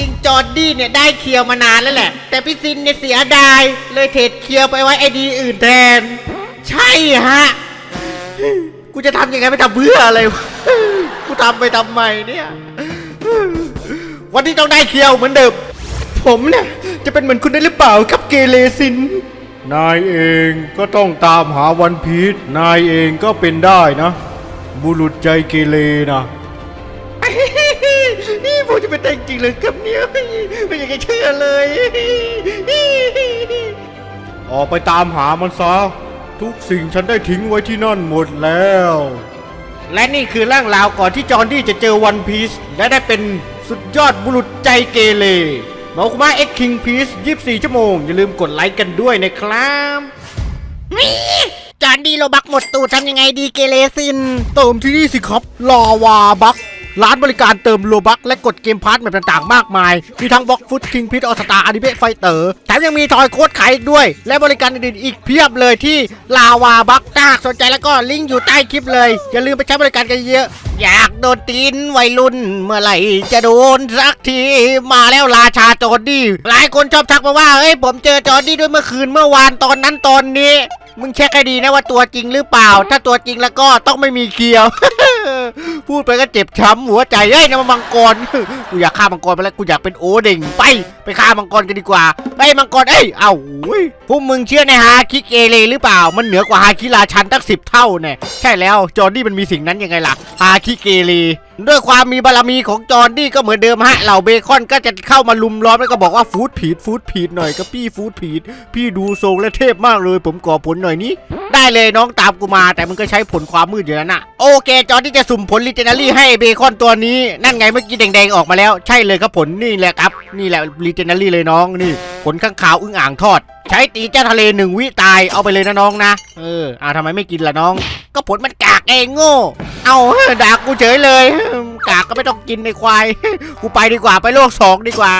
ริงๆจอร์ดี้เนี่ยได้เคียวมานานแล้วแหละ แต่พี่ซินเนี่ยเสียดายเลยเทรดเคียวไปไว้ไอดีอื่นแทน ใช่ฮะ กูจะทำยังไงไปทำเพื่ออะไรวะ กูทำไปทำไมเนี่ย วันนี้ต้องได้เคียวเหมือนเดิม ผมเนี่ยจะเป็นเหมือนคุณได้หรือเปล่าครับเกเรซิน นายเองก็ต้องตามหาวันพีชนายเองก็เป็นได้นะ บุรุษใจเกเรนะ นี่ผมจะเป็นแต่งจริงเลยครับเนี่ย ไม่อยากจะเชื่อเลย ออกไปตามหามันซะ ทุกสิ่งฉันได้ทิ้งไว้ที่นั่นหมดแล้ว และนี่คือเรื่องราวก่อนที่จอห์นดี้จะเจอวันพีซและได้เป็นสุดยอดบุรุษใจเกเรหมาคุมาเอ็กคิงพีซ24 ชั่วโมง อย่าลืมกดไลค์กันด้วยนะครับจอห์นดี้โลบักหมดตูดทำยังไงดีเกเรซิน เติมที่นี่สิครับลาวาบัก ร้านบริการเติมโลบักและกดเกมพาร์ทแบบต่างๆ มากมาย มีทั้งบล็อกฟุตคิงพิทออสตาอนิเมะไฟเตอร์แถมยังมีทอยโค้ดขายอีกด้วย และบริการอื่นๆอีกเพียบเลยที่ลาวาบักถ้าหากสนใจแล้วก็ลิงก์อยู่ใต้คลิปเลย อย่าลืมไปใช้บริการกันเยอะ อยากโดนตีนวัยรุ่น เมื่อไหร่จะโดนสักทีมาแล้วราชาจอร์ดี้หลายคนชอบทักมาว่าเฮ้ยผมเจอจอร์ดี้ด้วยเมื่อคืนเมื่อวานตอนนั้นตอนนี้ มึงเช็คให้ดีนะว่าตัวจริงหรือเปล่า ถ้าตัวจริงแล้วก็ต้องไม่มีเคียว พูดไปก็เจ็บช้ำหัวใจเฮ้ยน้ำมังกร กูอยากฆ่ามังกรไปแล้วกูอยากเป็นโอเด้งไป ไปฆ่ามังกรกันดีกว่า ไปมังกรเอ้ย เอ้าอุ้ยพวกมึงเชื่อในฮาคิเกเรหรือเปล่า มันเหนือกว่าฮาคิราชันตั้งสิบเท่าเนี่ย ใช่แล้วจอร์ดี้มันมีสิ่งนั้นยังไงล่ะ ฮาคิเกเร ด้วยความมีบารมีของจอร์ดี้ก็เหมือนเดิมฮะเหล่าเบคอนก็จะเข้ามาลุมล้อมแล้วก็บอกว่าฟูดผีดฟูดผีดหน่อยก็พี่ฟูดผีดพี่ดูทรงและเทพมากเลย ผมก่อผลหน่อยนี้ ได้เลยน้องตามกูมา แต่มึงก็ใช้ผลความมืดอยู่แล้วนะโอเค จอร์ดี้จะสุ่มผลลิเจนารี่ให้เบคอนตัวนี้ นั่นไงเมื่อกี้แดงๆออกมาแล้วใช่เลยครับผลนี่แหละครับ นี่แหละลิเจนารี่เลยน้องนี่ ผลข้างขาวอึ่งอ่างทอด ใช้ตีเจ้าทะเลหนึ่งวิตายเอาไปเลยนะน้องนะเอออ่าทำไมไม่กินล่ะน้อง ก็ผลมันกากเองโง่ เอาด่ากูเฉยเลย กากก็ไม่ต้องกินในควาย กูไปดีกว่าไปโลกสองดีกว่า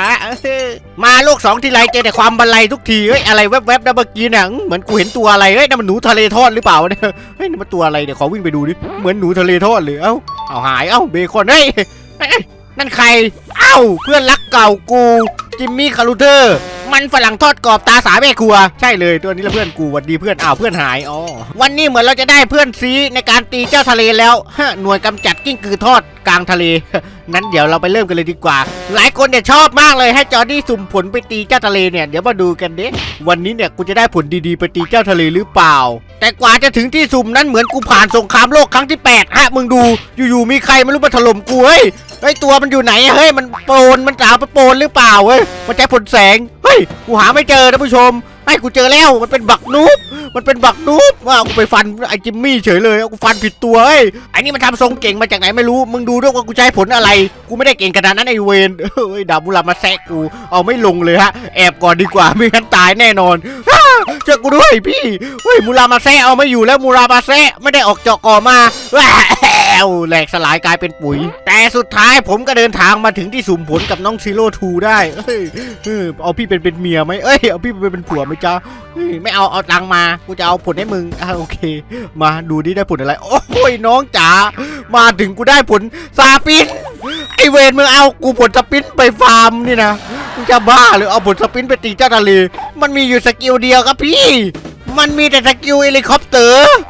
มาโลกสองทีไรเจอแต่ความบันไลทุกทีเฮ้ยอะไรแวบๆนะเมื่อกี้เนี่ยเหมือนกูเห็นตัวอะไรเฮ้ยนั่นมันหนูทะเลทอดหรือเปล่าเนี่ยเฮ้ยนี่นมันตัวอะไรเดี๋ยวขอวิ่งไปดูดิเหมือนหนูทะเลทอดเลยเอ้าเอาหายเอ้าเบคอนเฮ้ยเอ้ยนั่นใคร เอ้าเพื่อนรักเก่ากูจิมมี่คารูเทอร์ มันฝรั่งทอดกรอบตาสาแม่ครัว ใช่เลยตัวนี้ละเพื่อนกูหวันดีเพื่อนอ้าวเพื่อนหายอ๋อวันนี้เหมือนเราจะได้เพื่อนซีในการตีเจ้าทะเลแล้วฮะหน่วยกำจัดกิ้งกือทอดกลางทะเล นั้นเดี๋ยวเราไปเริ่มกันเลยดีกว่า หลายคนเนี่ยชอบมากเลยให้จอร์ดี้สุ่มผลไปตีเจ้าทะเลเนี่ยเดี๋ยวมาดูกันเด้วันนี้เนี่ยกูจะได้ผลดีๆไปตีเจ้าทะเลหรือเปล่า แต่กว่าจะถึงที่สุ่มนั้นเหมือนกูผ่านสงครามโลกครั้งที่8ฮะมึงดูอยู่ๆมีใครไม่รู้มาถล่มกูเฮ้ยเฮ้ตัวมันอยู่ไหนเฮ้ยมันโปนมันสาวไปโปนหรือเปล่าเฮ้ยมันใช้ผลแสงเฮ้ยกูหาไม่เจอท่านผู้ชม อ้กูเจอแล้วมันเป็นบักนูบมันเป็นบักนูบว่ากูไปฟันไอ้จิมมี่เฉยเลยกูฟันผิดตัวเฮ้ไอ้นี่มันทำทรงเก่งมาจากไหนไม่รู้มึงดูด้วยว่ากูใช้ผลอะไร กูไม่ได้เก่งขนาดนั้นไอ้เวนเฮ้ยดาบบุรามาแซะกูเอาไม่ลงเลยฮะแอบก่อนดีกว่าไม่งั้นตายแน่นอนช่วยกูด้วยพี่เฮ้ยมูรามาแซะเอาไม่อยู่แล้วมูรามาแซะไม่ได้ออกเจาะก่อมา แหววแหลกสลายกลายเป็นปุ๋ย แต่สุดท้ายผมก็เดินทางมาถึงที่สุ่มผลกับน้องซีโร่ทูได้เอ้ยเออเอาพี่เป็นเป็นเมียไหมเอ้ยเอาพี่เป็นเป็นผัวไหมจ๊ะเฮ้ยไม่เอาเอาตังค์มากูจะเอาผลให้มึงอะโอเค มาดูดิได้ผลอะไร โอ้ยน้องจ๋ามาถึงกูได้ผลซาปินไอเวนมึงเอากูผลสปินไปฟาร์มนี่นะมึงจะบ้าหรือเอาผลสปินไปตีเจ้าทะเลมันมีอยู่สกิลเดียวครับพี่ มันมีแต่สกิลเฮลิคอปเตอร์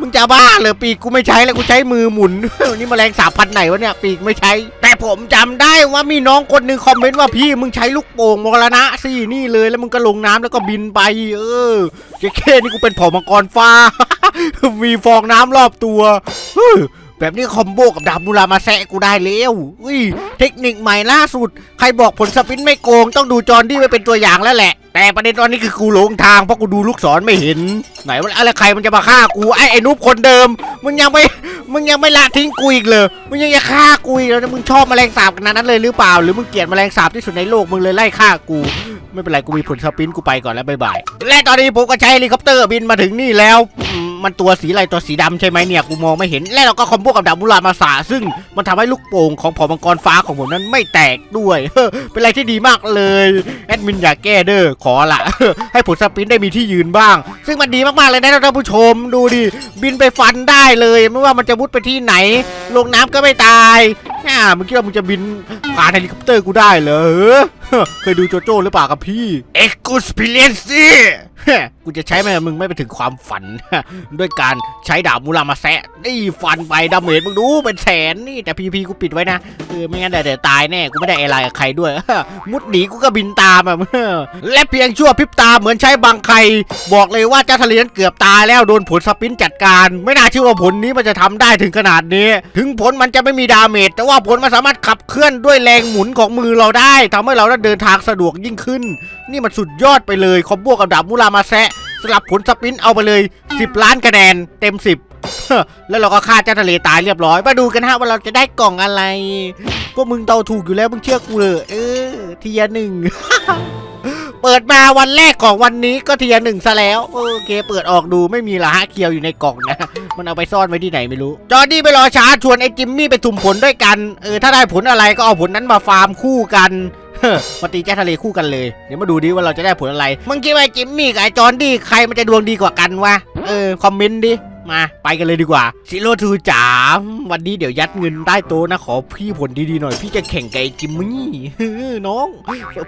มึงจะบ้าเหรอปีกกูไม่ใช้แล้วกูใช้มือหมุน นี่แมลงสาบพันธุ์ไหนวะเนี่ยปีกไม่ใช้ แต่ผมจำได้ว่ามีน้องคนหนึ่งคอมเมนต์ว่าพี่มึงใช้ลูกโป่งมรณะสินี่เลยแล้วมึงก็ลงน้ำแล้วก็บินไป เออเจ๊แค่นี่กูเป็นผ่ามังกรฟ้า มีฟองน้ำรอบตัวแบบนี้คอมโบกับดาบมูรามาแซะกูได้แล้วอุ้ยเทคนิคใหม่ล่าสุด ใครบอกผลสปินไม่โกงต้องดูจอร์ดี้ไว้เป็นตัวอย่างแล้วแหละ แต่ประเด็นตอนนี้คือกูหลงทางเพราะกูดูลูกศรไม่เห็น ไหนว่าอะไรใครมันจะมาฆ่ากูไอ้ไอ้นุ๊บคนเดิม มึงยังไม่มึงยังไม่ละทิ้งกูอีกเลยมึงยังจะฆ่ากูอีกแล้วมึงชอบแมลงสาบขนาดนั้นเลยหรือเปล่า หรือมึงเกลียดแมลงสาบที่สุดในโลกมึงเลยไล่ฆ่ากู ไม่เป็นไรกูมีผลสปินกูไปก่อนแล้วบายบายและตอนนี้ผมก็ใช้เฮลิคอปเตอร์บินมาถึงนี่แล้วมันตัวสีอะไรตัวสีดำใช่ไหมเนี่ยกูมองไม่เห็น และเราก็คอมโบกับดาบมูรามาสาซึ่งมันทำให้ลูกโป่งของผอมังกรฟ้าของผมนั้นไม่แตกด้วยเป็นอะไรที่ดีมากเลยแอดมินอยากแก้เด้อขอละให้ผลสปินได้มีที่ยืนบ้าง ซึ่งมันดีมากๆเลยนะท่านผู้ชม ดูดิ บินไปฟันได้เลย ไม่ว่ามันจะมุดไปที่ไหน ลงน้ำก็ไม่ตายอ่ามึงคิดว่ามึงจะบินผ่านเฮลิคอปเตอร์กูได้เหรอ เคยดูโจโจ้หรือเปล่าครับพี่ Experience กูจะใช้แม่มึงไม่ไปถึงความฝัน ด้วยการใช้ดาบมูรามาแซะนี่ฟันไปดาเมจมึงดูเป็นแสนนี่แต่พีพีกูปิดไว้นะเออไม่งั้นเดี๋ยวเดี๋ยวตายแน่กูไม่ได้อะไรกับใครด้วย มุดหนีกูก็บินตามอะและเพียงชั่วพริบตาเหมือนใช้บังใคร บอกเลยว่าเจ้าทะเลนั้นเกือบตายแล้วโดนผลสปินจัดการ ไม่น่าเชื่อว่าผลนี้มันจะทำได้ถึงขนาดนี้ ถึงผลมันจะไม่มีดาเมจแต่ว่าผลมันสามารถขับเคลื่อนด้วยแรงหมุนของมือเราได้ทำให้เรานั้นเดินทางสะดวกยิ่งขึ้น นี่มันสุดยอดไปเลยคอมโบกับดาบมูรามาแซะสลับผลสปินเอาไปเลย 10 ล้านคะแนนเต็ม 10 แล้วเราก็ฆ่าเจ้าทะเลตายเรียบร้อย มาดูกันฮะว่าเราจะได้กล่องอะไร พวกมึงเดาถูกอยู่แล้วมึงเชื่อกูเลยเออเทียหนึ่งเปิดมาวันแรกของวันนี้ก็เทียหนึ่งซะแล้ว โอเคเปิดออกดูไม่มีละฮะเคียวอยู่ในกล่องนะ มันเอาไปซ่อนไว้ที่ไหนไม่รู้ จอร์ดี้ไปรอช้าชวนไอ้จิมมี่ไปสุ่มผลด้วยกัน เออถ้าได้ผลอะไรก็เอาผลนั้นมาฟาร์มคู่กัน มาตีแจ้ทะเลคู่กันเลย เดี๋ยวมาดูดิว่าเราจะได้ผลอะไร มึงคิดว่าจิมมี่กับไอ้จอร์ดี้ใครมันจะดวงดีกว่ากันวะ เออ คอมเมนต์ดิ มา ไปกันเลยดีกว่าซิโรทูจ๋าวันนี้เดี๋ยวยัดเงินใต้โต๊ะนะขอพี่ผลดีๆหน่อย พี่จะแข่งกับไอ้จิมมี่เฮ้อน้อง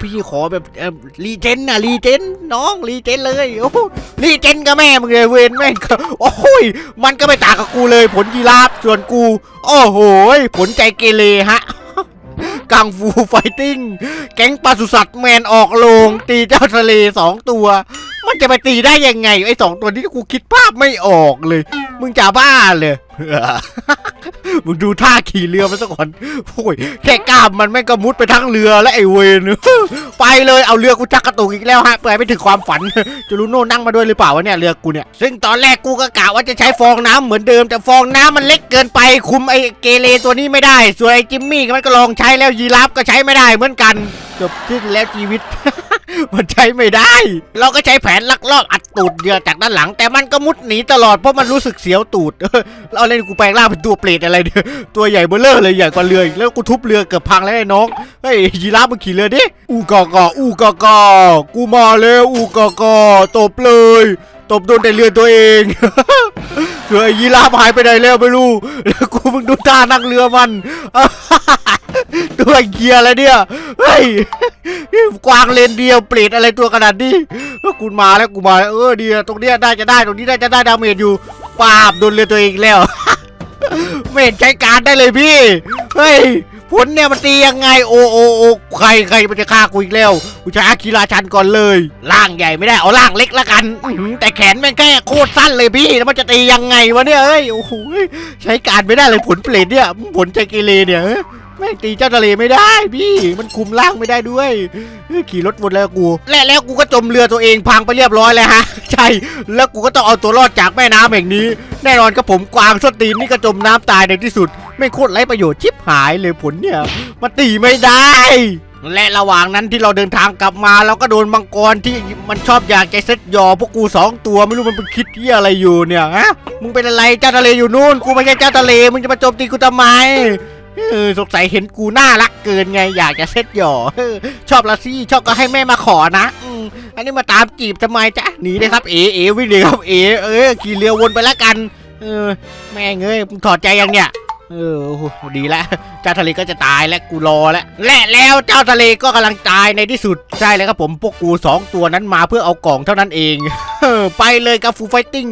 พี่ขอแบบรีเจนน่ะรีเจนน้องรีเจนเลยโอ้โหรีเจนกับแม่มึงเลยเวนแม่งก็โอ้ยมันก็ไม่ต่างกับกูเลยผลยีราฟส่วนกู โอ้โหผลใจเกเรฮะ กังฟูไฟติ้ง แก๊งปศุสัตว์แมนออกโรงตีเจ้าทะเลสองตัว มันจะไปตีได้ยังไง ไอ้สองตัวนี้กูคิดภาพไม่ออกเลย มึงจะบ้าเลย มึงดูท่าขี่เรือมันซะก่อนโอ้ยแค่กล้ามมันแม่งก็มุดไปทั้งเรือและไอเวนไปเลยเอาเรือกูจักกระตุกอีกแล้วฮะเปิดไปถึงความฝันจูรุโน่นั่งมาด้วยหรือเปล่าวะเนี่ยเรือกูเนี่ยซึ่งตอนแรกกูก็กะว่าจะใช้ฟองน้ำเหมือนเดิมแต่ฟองน้ำมันเล็กเกินไปคุมไอเกเรตัวนี้ไม่ได้ส่วนไอจิมมี่มันก็ลองใช้แล้วยีราฟก็ใช้ไม่ได้เหมือนกันจบสิ้นแล้วชีวิต มันใช้ไม่ได้ เราก็ใช้แผนลักลอบอัดตูดเหยื่อจากด้านหลัง แต่มันก็มุดหนีตลอดเพราะมันรู้สึกเสียวตูดเราเล่นกูแปลงร่างเป็นตัวเปรตอะไรเนี่ยตัวใหญ่เบ้อเร่อเลยใหญ่กว่าเรือแล้วกูทุบเรือเกือบพังแล้วไอ้น้องเฮ้ยยีราฟมึงขี่เรือดิอูกอกออูกอกอกูมาแล้วอูกอกอตบเลยตบโดนแต่เรือตัวเองเสือยีราฟหายไปไหนแล้วไม่รู้แล้วกูมึงดูท่านั่งเรือมัน ตัวเกียร์อะไรเนี่ยเฮ้ยกวางเลนเดียวเปรตอะไรตัวขนาดนี้กูมาแล้วกูมาเออดีนะตรงเนี้ยได้จะได้ตรงนี้ได้จะได้ดาเมจอยู่ปาบโดนเรือตัวเองแล้วไม่ใช้การได้เลยพี่เฮ้ยผลเนี่ยมันตียังไงโอโอโอใครใครมันจะฆ่ากูอีกแล้วกูใช้อาคิราชันก่อนเลยร่างใหญ่ไม่ได้เอาร่างเล็กละกันแต่แขนแม่งแค่โคตรสั้นเลยพี่แล้วมันจะตียังไงวะเนี่ยเอ้ยโอ้โหใช้การไม่ได้เลยผลเปรตเนี่ยผลใจเกเรเนี่ย เอ้ยแม่ตีเจ้าทะเลไม่ได้พี่มันคุมร่างไม่ได้ด้วย ขี่รถวนแล้วกู และแล้วกูก็จมเรือตัวเองพังไปเรียบร้อยแล้วฮะ ใช่ แล้วกูก็ต้องเอาตัวรอดจากแม่น้ำแห่งนี้ แน่นอนกับผมกวางสตีนนี่ก็จมน้ำตายในที่สุด ไม่โคตรไร้ประโยชน์ชิบหายเลยผลเนี่ยมันตีไม่ได้และระหว่างนั้นที่เราเดินทางกลับมาเราก็โดนมังกรที่มันชอบอยากจะเซ็ตยอพวกกูสองตัวไม่รู้มันเป็นคิดที่อะไรอยู่เนี่ยฮะมึงเป็นอะไรเจ้าทะเลอยู่นู่นกูไม่ใช่เจ้าทะเลมึงจะมาโจมตีกูทำไม สงสัยเห็นกูน่ารักเกินไงอยากจะเซ็ตหยอเอชอบละซี่ชอบก็ให้แม่มาขอนะอันนี้มาตามจีบทำไมจ๊ะหนีเลยครับเอเอวิ่งเลยครับเอเออขี่เรือวนไปแล้วกัน เออ แม่เงยถอดใจยังเนี่ย เออโอ้โหดีแล้วเจ้าทะเลก็จะตายแล้วกูรอแล้วและแล้วเจ้าทะเลก็กำลังตายในที่สุดใช่แล้วครับผมพวกกูสองตัวนั้นมาเพื่อเอากล่องเท่านั้นเองเออไปเลยกับฟูไฟติ้ง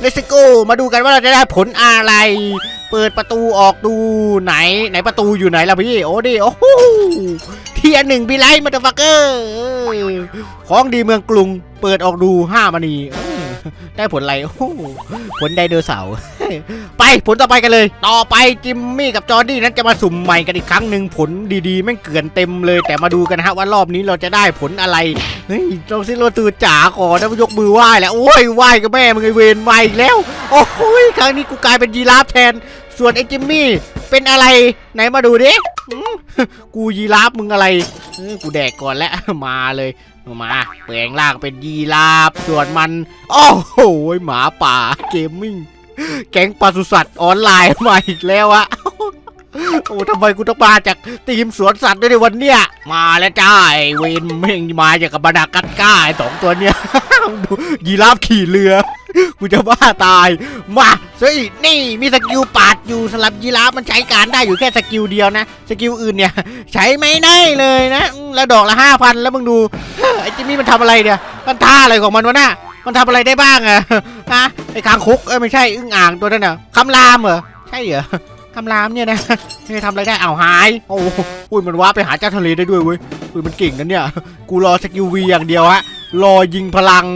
เลสโกมาดูกันว่าเราจะได้ผลอะไร เปิดประตูออกดูไหน ไหนประตูอยู่ไหนล่ะพี่ โอ้ดิโอ้โหเทียหนึ่งบีไลท์มาตฟักเกอร์ของดีเมืองกรุง เปิดออกดูห้ามณี ได้ผลอะไรโอ้ผลไดโนเสาร์ไปผลต่อไปกันเลย ต่อไปจิมมี่กับจอร์ดี้นั้นจะมาสุ่มใหม่กันอีกครั้งหนึ่งผลดีๆแม่งเกลื่อนเต็มเลย แต่มาดูกันนะฮะว่ารอบนี้เราจะได้ผลอะไรเฮ้ยเราซิโรตูจ๋าขอนะยกมือไหว้แล้วโอ้ยไหว้กับแม่มึงไอเวนไหว้แล้ว โอ้ยครั้งนี้กูกลายเป็นยีราฟแทน ส่วนไอ้จิมมี่เป็นอะไรไหนมาดูดิกูยีราฟมึงอะไรกูแดกก่อนแล้วมาเลย มาแปลงร่างเป็นยีราฟส่วนมัน โอ้โหหมาป่าเกมมิ่ง แก๊งปศุสัตว์ออนไลน์มาอีกแล้วอะโอ้ทำไมกูต้องมาจากทีมสวนสัตว์ด้วยในวันเนี้ยมาแล้วจ้าไอ้เวนแม่งมาจากกับบาดากัดก้าไอ้สองตัวเนี้ยดูยีราฟขี่เรือ กูจะบ้าตาย มาเฮ้ยนี่มีสกิลปาดอยู่สำหรับยีราฟมันใช้การได้อยู่แค่สกิลเดียวนะ สกิลอื่นเนี่ย ใช้ไม่ได้เลยนะแล้วดอกละห้าพันแล้วมึงดูไอ้จิมมี่มันทำอะไรเนี่ยมันท่าอะไรของมันวะน่ะมันทำอะไรได้บ้างอะฮะไอ้คางคกเอ้ไม่ใช่อึ่งอ่างตัวนั้นน่ะคำรามเหรอใช่เหรอคำรามเนี่ยนะไม่ทำอะไรได้เอาหาย โอ้โหอุ้ยมันว้าไปหาเจ้าทะเลได้ด้วยเว้ยอุ้ยมันเก่งกันเนี่ย กูรอสกิลวีอย่างเดียวฮะ รอยิงพลัง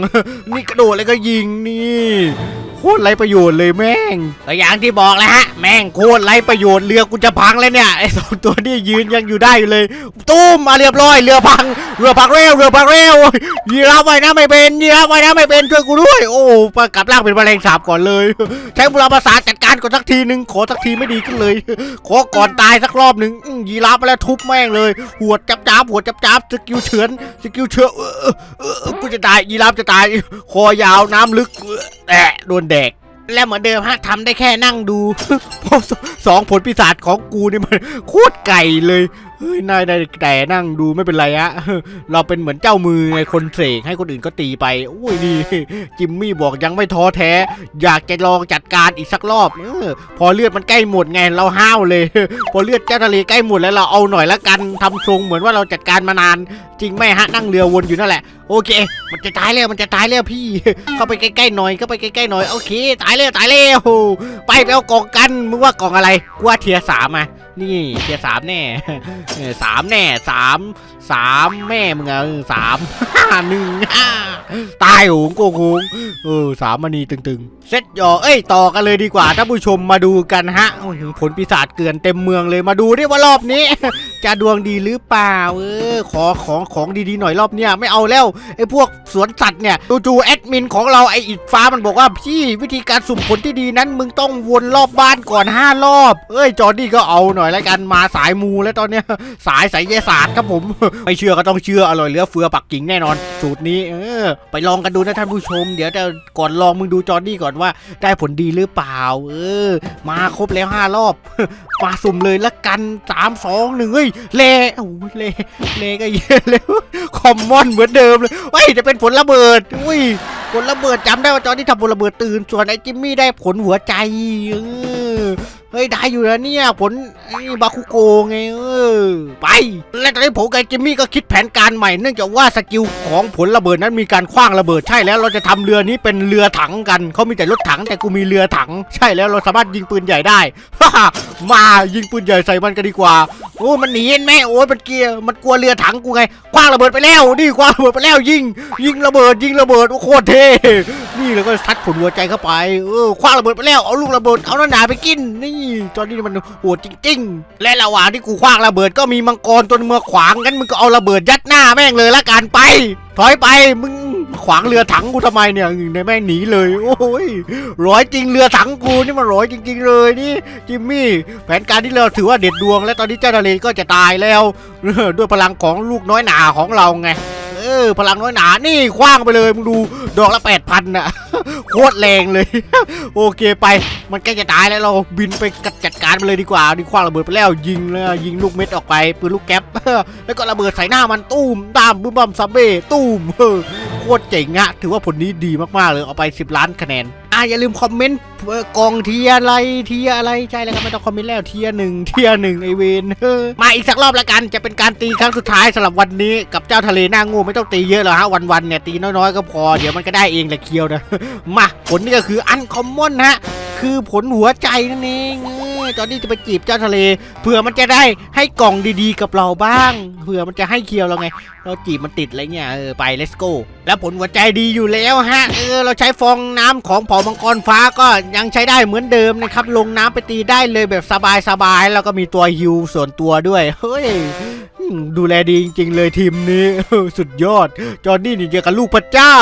นี่กระโดดแล้วก็ยิงนี่ ตรไรประโยชน์เลยแม่งก็อย่างที่บอกแล้วฮะ แม่งโคตรไรประโยชน์เรือกูจะพังแล้วเนี่ยไอ้สองตัวนี่ยืนยังอยู่ได้อยู่เลย ตุ้มมาเรียบร้อยเรือพัง เรือพังเร็วเรือพังเร็วยีราฟไว่ายน้ำไม่เป็นยีราฟไว่ายน้ำไม่เป็นช่วยกูด้วย โอ้ปกลับร่างเป็นแมลงสาบก่อนเลยใช้บุรพาษาจัดการก่อนสักทีหนึ่งขอสักทีไม่ดีขึ้นเลย ขอก่อนตายสักรอบหนึ่งยีราฟมาแล้วทุบแม่งเลย หัวดจับจับหัวดจับจับสกิลเฉือนสกิลเฉือนกูจะตายยีราฟจะตายคอยาวน้ำลึกแอะโดนแดก และเหมือนเดิมฮะทำได้แค่นั่งดู เพราะสสองผลปีศาจของกูนี่มันโคตรไก่เลย เฮ้ยนายได้แต่นั่งดูไม่เป็นไรฮะเราเป็นเหมือนเจ้ามือไงคนเสกให้คนอื่นก็ตีไปอุ้ยนี่จิมมี่บอกยังไม่ท้อแท้ อยากจะลองจัดการอีกสักรอบเออพอเลือดมันใกล้หมดไงเราห้าวเลย พอเลือดเจ้าทะเลใกล้หมดแล้วเราเอาหน่อยละกันทำทรงเหมือนว่าเราจัดการมานาน จริงไหมฮะนั่งเรือวนอยู่นั่นแหละโอเค มันจะตายแล้วมันจะตายแล้วพี่ เข้าไปใกล้ๆหน่อยเข้าไปใกล้ๆหน่อยโอเค ตายแล้วตายแล้วไปไปเอากล่องกันมึงว่ากล่องอะไรกว่าเทียสามอะ นี่เทียสามแน่สามแน่สาม สามแม่มึงอะสามห้าหนึ่งห้าตายโหงโกงโหงเออสามมณีตึงๆ เซตยอเอ้ยต่อกันเลยดีกว่าท่านผู้ชมมาดูกันฮะโอ้โหผลปีศาจเกลื่อนเต็มเมืองเลยมาดูดิว่ารอบนี้ จะดวงดีหรือเปล่าเออขอของของดีๆหน่อยรอบเนี้ยไม่เอาแล้วไอ้พวกสวนสัตว์เนี่ยจู่ๆแอดมินของเราไอ้อิดฟ้ามันบอกว่าพี่วิธีการสุ่มผลที่ดีนั้น มึงต้องวนรอบบ้านก่อนห้ารอบ เอ้ยจอร์ดี้ก็เอาหน่อยแล้วกันมาสายมูแล้วตอนเนี้ย สายไสยศาสตร์ครับผมไม่เชื่อก็ต้องเชื่ออร่อยเหลือเฟือปักกิ่งแน่นอน สูตรนี้เออ ไปลองกันดูนะท่านผู้ชม เดี๋ยวจะก่อนลองมึงดูจอร์ดี้ก่อนว่า ได้ผลดีหรือเปล่า เออ มาครบแล้วห้ารอบมาสุ่มเลยละกันสามสองหนึ่งเฮ้ยเลโอ้เลเลก็เยอะเลยคอมมอนเหมือนเดิมเลยเฮ้ยจะเป็นผลระเบิดอุ้ยผลระเบิดจำได้ว่าจอร์ดี้ทำผลระเบิดตื่นส่วนไอ้จิมมี่ได้ผลหัวใจเออ ฮ้ยได้อยู่แล้วเนี่ย ผลบาคุโกไงเออไป และตอนนี้ผมกับจิมมี่ก็คิดแผนการใหม่เนื่องจากว่าสกิลของผลระเบิดนั้นมีการคว้างระเบิดใช่แล้วเราจะทำเรือนี้เป็นเรือถังกันเขามีแต่รถถังแต่กูมีเรือถัง ใช่แล้วเราสามารถยิงปืนใหญ่ได้มายิงปืนใหญ่ใส่มันกันดีกว่าโอ้มันหนีเห็นไหมโอ้ยมันเกียร์มันกลัวเรือถังกูไงคว้างระเบิดไปแล้วนี่คว้างระเบิดไปแล้วยิง ยิงระเบิดยิงระเบิดโอ้โคตรเท่นี่แล้วก็ซัดผลหัวใจเข้าไปเออคว้างระเบิดไปแล้วเอาลูกระเบิดเอาหน้าหนาไปกินนี่ตอนนี้มันโหดจริง ๆ และระหว่างที่กูคว้างระเบิดก็มีมังกรตนึงมาขวางกันมึงก็เอาระเบิดยัดหน้าแม่งเลยละกันไป ถอยไปมึงขวางเรือถังกูทำไมเนี่ยในแม่งหนีเลย โอ้ยร้อยจริงเรือถังกูนี่มันร้อยจริง ๆ เลยนี่จิมมี่แผนการที่เราถือว่าเด็ดดวง และตอนนี้เจ้าทะเลก็จะตายแล้วด้วยพลังของลูกน้อยหนาของเราไง ออ พลังน้อยหนา นี่คว้างไปเลยมึงดูดอกละแปดพันน่ะโคตรแรงเลย โอเคไป มันใกล้จะตายแล้วเราบินไปกจัดการมันเลยดีกว่าดีคว้างระเบิดไปแล้วยิงแล้วยิงลูกเม็ดออกไปปืนลูกแก๊ปแล้วก็ระเบิดใส่หน้ามันตุ้มตามบุ้มบัมซัมเบ้ตุ้มโคตรเจ๋งอะถือว่าผลนี้ดีมากๆเลยเอาไป 10 ล้านคะแนน อะอย่าลืมคอมเมนต์กองเทียอะไรเทียอะไรใช่แล้วครับไม่ต้องคอมเมนต์แล้วเทียหนึ่งเทียหนึ่งไอเวนมาอีกสักรอบละกันจะเป็นการตีครั้งสุดท้ายสำหรับวันนี้กับเจ้าทะเลหน้างูไม่ต้องตีเยอะหรอกฮะวันๆเนี่ยตีน้อยๆก็พอเดี๋ยวมันก็ได้เองแหละเคียวนะมาผลนี่ก็คืออันคอมมอนฮะคือผลหัวใจนั่นเอง จออตอนนี้จะไปจีบเจ้าทะเลเผื่อมันจะได้ให้กล่องดีๆ กับเราบ้างเผื่อมันจะให้เคียวเราไง เราจีบมันติดอะไรเงี้ยเออไป let's go แล้วผลหัวใจดีอยู่แล้วฮะเออเราใช้ฟองน้ำของเผ่ามังกรฟ้าก็ยังใช้ได้เหมือนเดิมนะครับลงน้ำไปตีได้เลยแบบสบายๆแล้วก็มีตัวฮิวส่วนตัวด้วยเฮ้ย ดูแลดีจริง ๆ เลยทีมนี้ สุดยอด จอร์นี่นี่เจอกับลูกพระเจ้า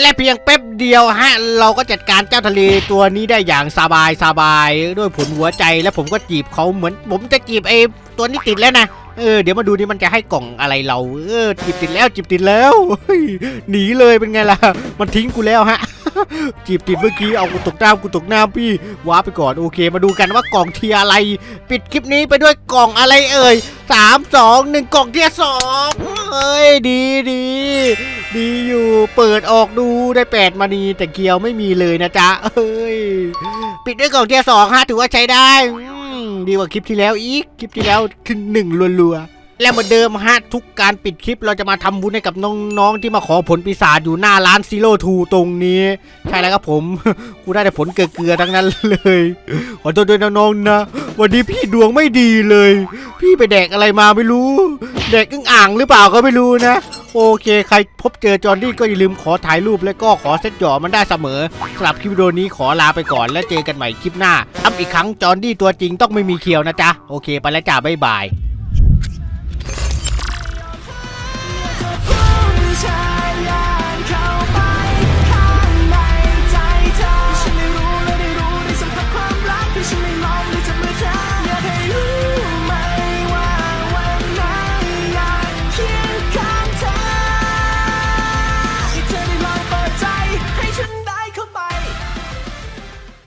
และเพียงแป๊บเดียวฮะ เราก็จัดการเจ้าทะเลตัวนี้ได้อย่างสบายสบายด้วยผลหัวใจและผมก็จีบเขาเหมือน ผมจะจีบไอ้ตัวนี้ติดแล้วนะเออเดี๋ยวมาดูนี่มันจะให้กล่องอะไรเรา เออจิบติดแล้วจิบติดแล้วหนีเลยเป็นไงล่ะ มันทิ้งกูแล้วฮะ จีบติดเมื่อกี้เอากูตกน้ำกูตกน้ำพี่ว้าไปก่อนโอเค มาดูกันว่ากล่องเทียอะไร ปิดคลิปนี้ไปด้วยกล่องอะไรเอ่ยสามสองหนึ่งกล่องเทียสองเอ้ยดีดีดีอยู่เปิดออกดูได้แปดมานีแต่เกียวไม่มีเลยนะจ๊ะเอ้ยปิดด้วยกล่องเทียสองฮะถือว่าใช้ได้ดีกว่าคลิปที่แล้วอีกคลิปที่แล้วคือหนึ่งรัวๆ และเหมือนเดิมฮะทุกการปิดคลิปเราจะมาทำบุญให้กับน้องๆ ที่มาขอผลปีศาจอยู่หน้าร้านซีโร่ทูตรงนี้ ใช่แล้วครับผม กูได้แต่ผลเกลือๆทั้งนั้นเลย ขอโทษด้วยน้องๆนะ วันนี้พี่ดวงไม่ดีเลย พี่ไปแดกอะไรมาไม่รู้ แดกอึ่งอ่างหรือเปล่าก็ไม่รู้นะ โอเค ใครพบเจอจอห์นนี่ก็อย่าลืมขอถ่ายรูปและก็ขอเซ็ตหยอมันได้เสมอสำหรับคลิปวิดีโอนี้ขอลาไปก่อนแล้วเจอกันใหม่คลิปหน้าอัพอีกครั้งจอห์นนี่ตัวจริงต้องไม่มีเคียวนะจ๊ะโอเค ไปแล้วจ้าบ๊ายบาย entire